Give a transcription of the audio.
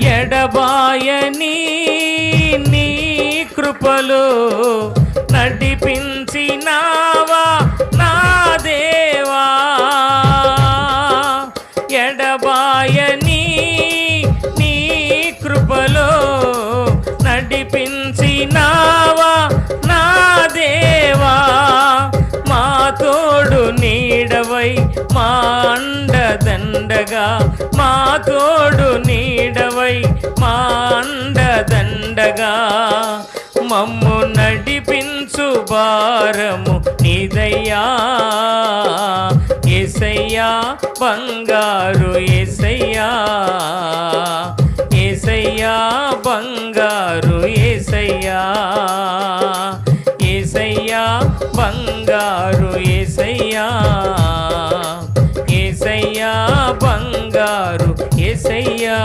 ఎడబాయని నీ కృపలు నడిపించినావా నా దేవా? ఎడబాయని నీ కృపలు నడిపించినావా నా దేవా? మా తోడు నీడవై మా అండదండగా మా తోడు నీడ మమ్ము నడిపించు భారము నిదయ్యా. ఎసయ్యా బంగారు ఎసయ్యా ఎసయ్యా బంగారు ఎసయ్యా ఎసయ్యా బంగారు ఎసయ్యా ఎసయ్యా బంగారు ఎసయ్యా